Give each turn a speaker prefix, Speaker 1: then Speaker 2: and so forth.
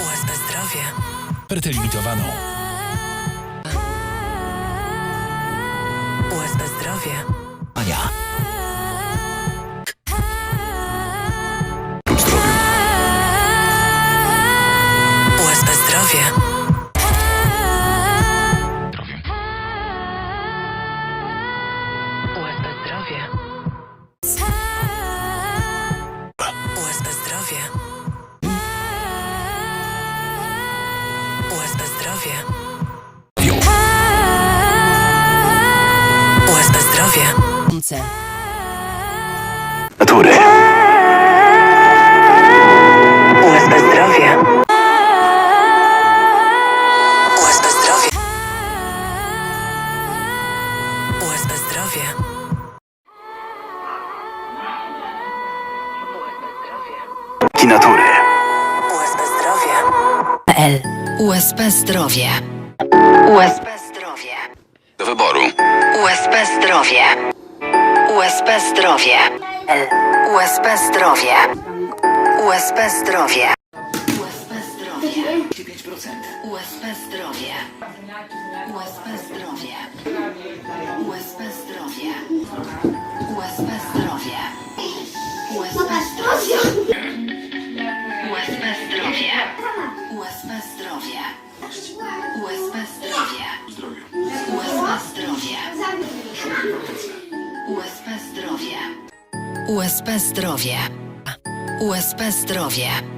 Speaker 1: USB Zdrowie.
Speaker 2: Limitowaną.
Speaker 1: USB Zdrowie.
Speaker 2: Ania.
Speaker 1: USB Zdrowie. USB Zdrowie. USB Zdrowie. USB Zdrowie.
Speaker 2: Natury.
Speaker 1: USB Zdrowie. USB Zdrowie. USB Zdrowie.
Speaker 2: Natury.
Speaker 1: USB Zdrowie.
Speaker 3: PL. USP Zdrowie. USP Zdrowie.
Speaker 2: Do wyboru.
Speaker 3: USP Zdrowie. USP Zdrowie. USP Zdrowie. USP Zdrowie. USP Zdrowie. USP Zdrowie. USP Zdrowie. USP Zdrowie. USP Zdrowie. USP USP Zdrowie. USP Zdrowie.